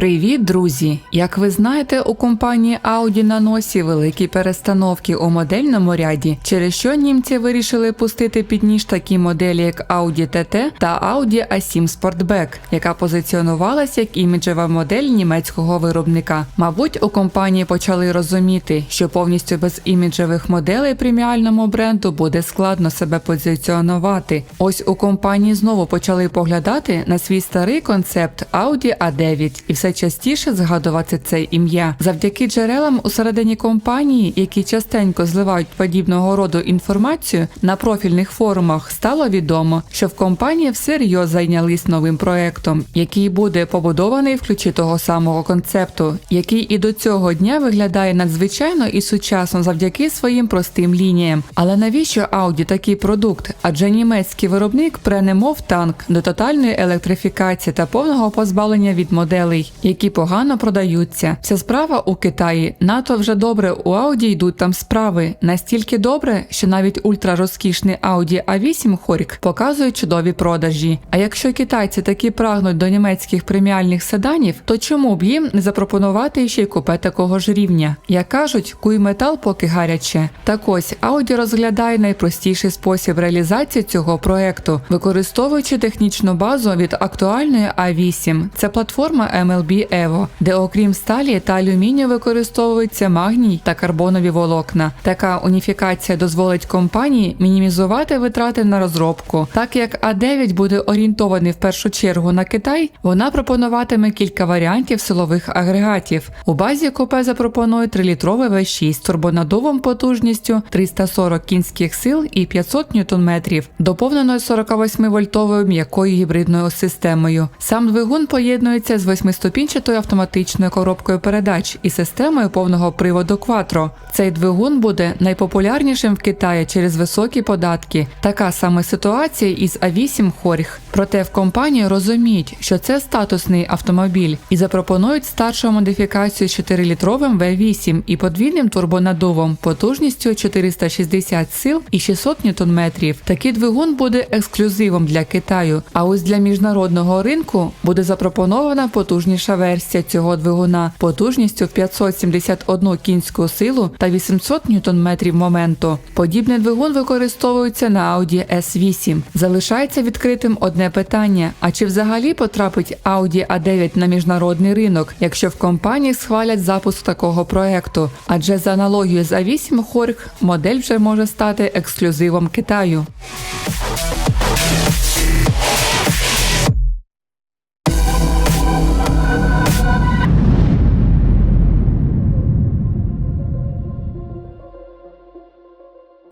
Привіт, друзі! Як ви знаєте, у компанії Audi на носі великі перестановки у модельному ряді, через що німці вирішили пустити під ніж такі моделі, як Audi TT та Audi A7 Sportback, яка позиціонувалася як іміджева модель німецького виробника. Мабуть, у компанії почали розуміти, що повністю без іміджевих моделей преміальному бренду буде складно себе позиціонувати. Ось у компанії знову почали поглядати на свій старий концепт Audi A9 і все частіше згадувати це ім'я. Завдяки джерелам усередині компанії, які частенько зливають подібного роду інформацію на профільних форумах, стало відомо, що в компанії всерйоз зайнялись новим проектом, який буде побудований в ключі того самого концепту, який і до цього дня виглядає надзвичайно і сучасно завдяки своїм простим лініям. Але навіщо Audi такий продукт? Адже німецький виробник пре немов танк до тотальної електрифікації та повного позбавлення від моделей, які погано продаються. Вся справа у Китаї. НАТО вже добре у Audi йдуть там справи настільки добре, що навіть ультрарозкішний Audi A8 Хорік показує чудові продажі. А якщо китайці такі прагнуть до німецьких преміальних седанів, то чому б їм не запропонувати ще й купе такого ж рівня? Як кажуть, куй метал поки гаряче. Так ось Audi розглядає найпростіший спосіб реалізації цього проекту, використовуючи технічну базу від актуальної A8. Це платформа MLB Evo, де окрім сталі та алюмінію використовується магній та карбонові волокна. Така уніфікація дозволить компанії мінімізувати витрати на розробку. Так як А9 буде орієнтований в першу чергу на Китай, вона пропонуватиме кілька варіантів силових агрегатів. У базі купе запропонує 3-літровий V6 з турбонадувом потужністю 340 кінських сил і 500 ньютон-метрів, доповненою 48-вольтовою м'якою гібридною системою. Сам двигун поєднується з восьмиступінчатою автоматичною коробкою передач і системою повного приводу Quattro. Цей двигун буде найпопулярнішим в Китаї через високі податки. Така саме ситуація із А8 Хоріх. Проте в компанії розуміють, що це статусний автомобіль і запропонують старшу модифікацію з 4-літровим V8 і подвійним турбонадувом потужністю 460 сил і 600 ньютон-метрів. Такий двигун буде ексклюзивом для Китаю. А ось для міжнародного ринку буде запропонована потужніша версія цього двигуна потужністю в 571 кінську силу та 800 ньютон-метрів моменту. Подібний двигун використовується на Audi S8. Залишається відкритим одне питання: а чи взагалі потрапить Audi A9 на міжнародний ринок, якщо в компанії схвалять запуск такого проекту? Адже за аналогією з A8 Хорг модель вже може стати ексклюзивом Китаю.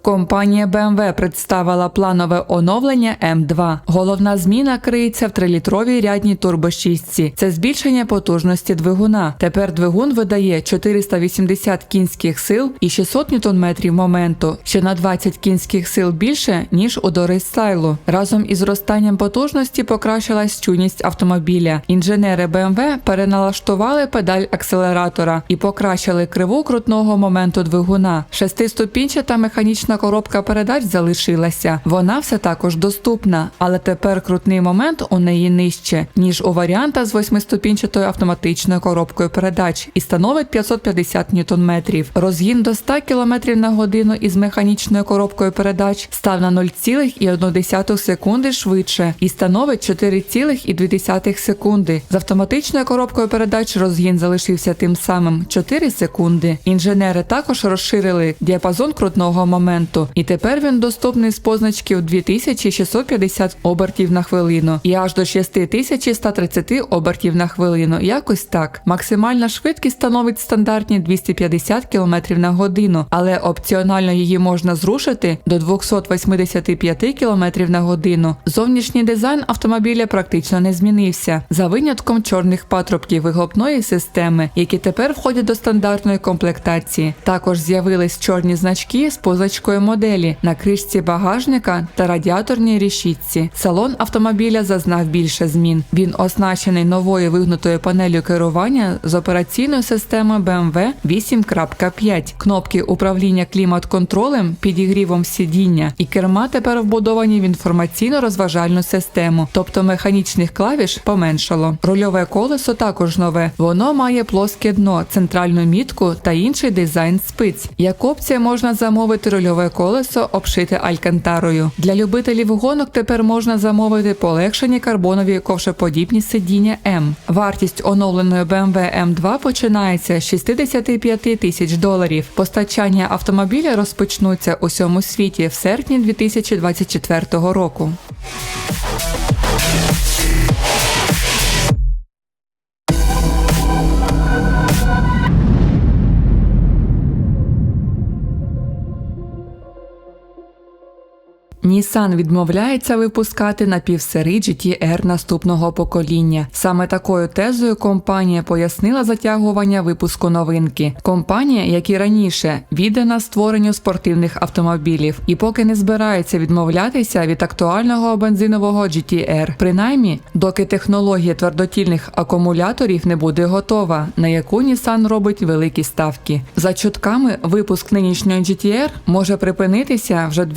Компанія BMW представила планове оновлення М2. Головна зміна криється в 3-літровій рядній турбошістці. Це збільшення потужності двигуна. Тепер двигун видає 480 кінських сил і 600 ньютон-метрів моменту, що на 20 кінських сил більше, ніж у Дори Стайлу. Разом із зростанням потужності покращилась чуйність автомобіля. Інженери BMW переналаштували педаль акселератора і покращили криву крутного моменту двигуна. Шестиступінчата механічна коробка передач залишилася. Вона все також доступна, але тепер крутний момент у неї нижче, ніж у варіанта з восьмиступінчатою автоматичною коробкою передач і становить 550 ньютон-метрів. Розгін до 100 км на годину із механічною коробкою передач став на 0,1 секунди швидше і становить 4,2 секунди. З автоматичною коробкою передач розгін залишився тим самим 4 секунди. Інженери також розширили діапазон крутного моменту, і тепер він доступний з позначків 2650 обертів на хвилину і аж до 6130 обертів на хвилину. Якось так. Максимальна швидкість становить стандартні 250 км на годину, але опціонально її можна зрушити до 285 км на годину. Зовнішній дизайн автомобіля практично не змінився, за винятком чорних патрубків вихлопної системи, які тепер входять до стандартної комплектації. Також з'явились чорні значки з позначкою нової моделі на кришці багажника та радіаторній решітці. Салон автомобіля зазнав більше змін. Він оснащений новою вигнутою панелью керування з операційною системою BMW 8.5, кнопки управління клімат-контролем, підігрівом сидіння і керма тепер вбудовані в інформаційно-розважальну систему, тобто механічних клавіш поменшало. Рульове колесо також нове. Воно має плоске дно, центральну мітку та інший дизайн спиць. Як опція можна замовити рульове колесо, обшите алькантарою. Для любителів гонок тепер можна замовити полегшені карбонові ковшеподібні сидіння М. Вартість оновленої BMW M2 починається з 65 тисяч доларів. Постачання автомобіля розпочнуться у всьому світі в серпні 2024 року. Nissan відмовляється випускати напівсерий GT-R наступного покоління. Саме такою тезою компанія пояснила затягування випуску новинки. Компанія, як і раніше, віддана створенню спортивних автомобілів і поки не збирається відмовлятися від актуального бензинового GT-R, принаймні, доки технологія твердотільних акумуляторів не буде готова, на яку Nissan робить великі ставки. За чутками, випуск нинішньої GT-R може припинитися вже в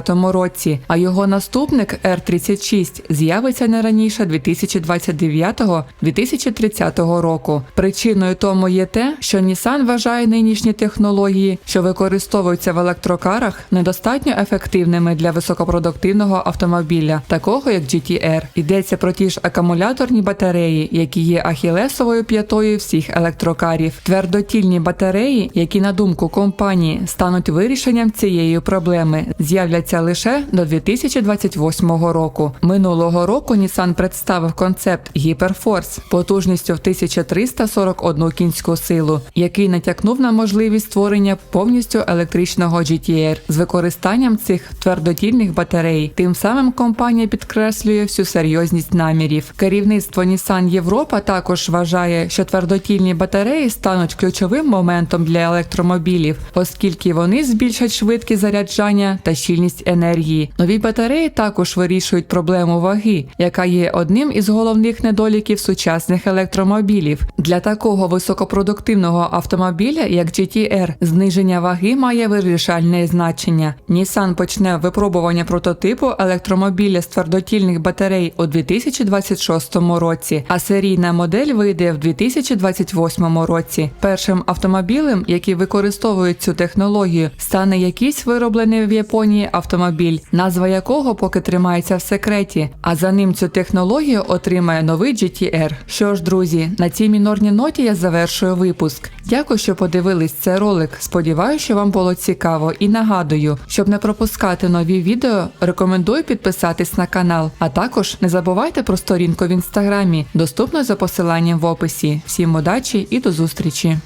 2025 році, а його наступник R36 з'явиться не раніше 2029-2030 року. Причиною тому є те, що Nissan вважає нинішні технології, що використовуються в електрокарах, недостатньо ефективними для високопродуктивного автомобіля, такого як GT-R. Йдеться про ті ж акумуляторні батареї, які є ахілесовою п'ятою всіх електрокарів. Твердотільні батареї, які на думку компанії стануть вирішенням цієї проблеми, з'являться лише до 2028 року. Минулого року Nissan представив концепт Hyperforce потужністю в 1341 кінську силу, який натякнув на можливість створення повністю електричного GTR з використанням цих твердотільних батарей. Тим самим компанія підкреслює всю серйозність намірів. Керівництво Nissan Європа також вважає, що твердотільні батареї стануть ключовим моментом для електромобілів, оскільки вони збільшать швидкість заряджання та щільність енергії. Нові батареї також вирішують проблему ваги, яка є одним із головних недоліків сучасних електромобілів. Для такого високопродуктивного автомобіля, як GT-R, зниження ваги має вирішальне значення. Nissan почне випробування прототипу електромобіля з твердотільних батарей у 2026 році, а серійна модель вийде в 2028 році. Першим автомобілем, який використовує цю технологію, стане якийсь вироблений в Японії автомобіль, назва якого поки тримається в секреті. А за ним цю технологію отримає новий GT-R. Що ж, друзі, на цій мінорній ноті я завершую випуск. Дякую, що подивились цей ролик. Сподіваюся, що вам було цікаво і нагадую, щоб не пропускати нові відео, рекомендую підписатись на канал. А також не забувайте про сторінку в інстаграмі, доступну за посиланням в описі. Всім удачі і до зустрічі!